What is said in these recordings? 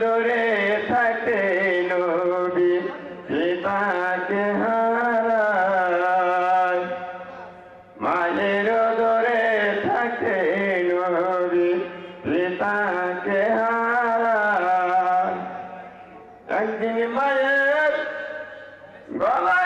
দূরে থাকে নবী পিতাকে হারায়। মায়ের দূরে থাকে নবী পিতাকে হারায়। একদিন মায়ের গলায়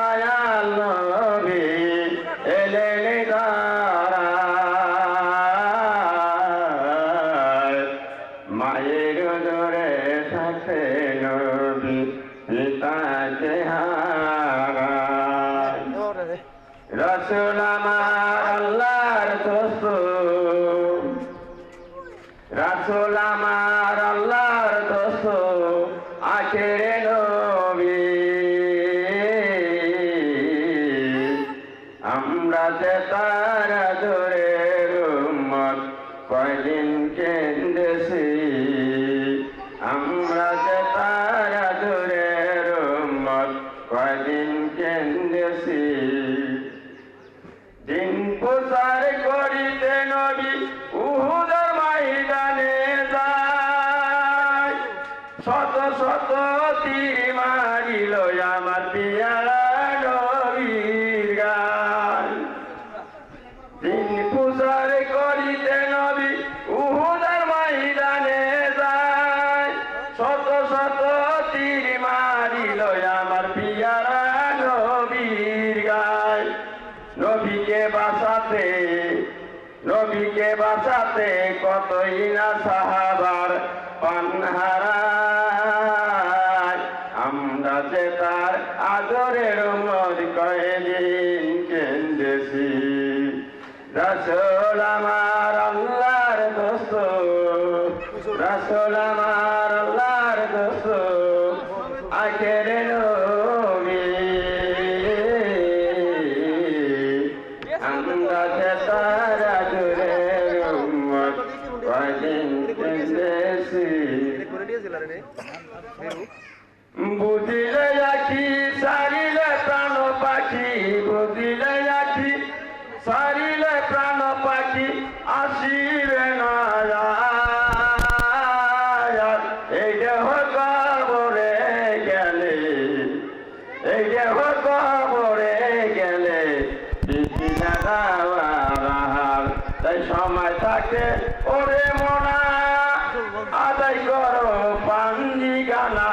থাকে নবী হারায় রসুল আমার আল্লাহর দোস্ত রসুল আমার আখেরে নবী। আমরা যে তার দূরে উম্মত কয়দিন কেন্দেছি উম্মত কয়দিন কেন্দেছি দিন প্রচার করিতে নবী উহুদের ময়দানে যায় শত শত তীর মারিল আমার পিয়ারা নবীর গান। দিন প্রচার করিতে নবী উহুদের ময়দানে যায় শত শত তীর মারিল আমার নবীকে বাঁচাতে নবীকে বাঁচাতে কতই না সাহাবার আমরা যে তার আদরের মদ কয়েদিন কেন্দেছি রসল আমার দোস্ত গেছে বুঝিলে আছি সারিলে প্রাণ পাখি, বুঝিলে আছি সারিলে প্রাণ পাখি, আসিবে না এই দেহ কবরে গেলে, এই দেহ কবরে গেলে বিছিনা করো পাঞ্জি গানা